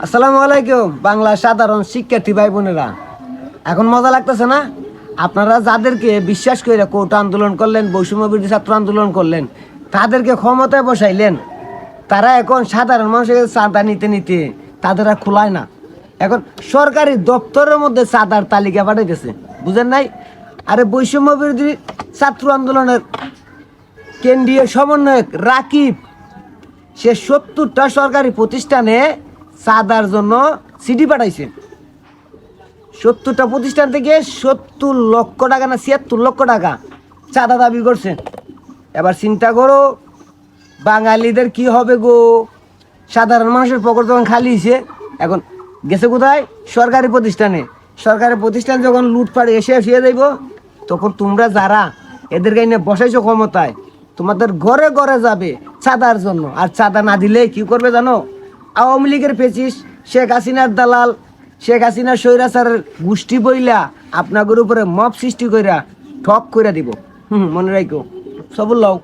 আসসালামু আলাইকুম, বাংলা সাধারণ শিক্ষার্থী ভাই বোনেরা এখন মজা লাগতেছে না? আপনারা যাদেরকে বিশ্বাস করে কোটা আন্দোলন করলেন, বৈষম্য বিরোধী ছাত্র আন্দোলন করলেন, তাদেরকে ক্ষমতায় বসাইলেন, তারা এখন সাধারণ মানুষের চাঁদা নিতে নিতে তাদের আর খোলায় না। এখন সরকারি দপ্তরের মধ্যে চাঁদার তালিকা পাঠাইতেছে, বুঝেন নাই? আরে বৈষম্য বিরোধী ছাত্র আন্দোলনের কেন্দ্রীয় সমন্বয়ক রাকিব, সে সত্তরটা সরকারি প্রতিষ্ঠানে চাঁদার জন্য সিডি পাঠাইছে সত্তরটা প্রতিষ্ঠান থেকে সত্তর লক্ষ টাকা না ছিয়াত্তর লক্ষ টাকা চাঁদা দাবি করছে এবার চিন্তা করো, বাঙালিদের কি হবে গো? সাধারণ মানুষের পকেট যখন খালি হয়েছে এখন গেছে কোথায়? সরকারি প্রতিষ্ঠানে। সরকারি প্রতিষ্ঠান যখন লুটপাট এসে এসে যাইব, তখন তোমরা যারা এদের গাইনে বসাইছো ক্ষমতায়, তোমাদের ঘরে ঘরে যাবে চাঁদার জন্য। আর চাঁদা না দিলে কি করবে জানো? আওয়ামী লীগের ফেসিস শেখ হাসিনার দালাল, শেখ হাসিনা স্বৈরাচারের গোষ্ঠী বইলা আপনাদের উপরে মপ সৃষ্টি কইরা ঠক কইরা দিব। হুম, মনে রাখো সবুর লও।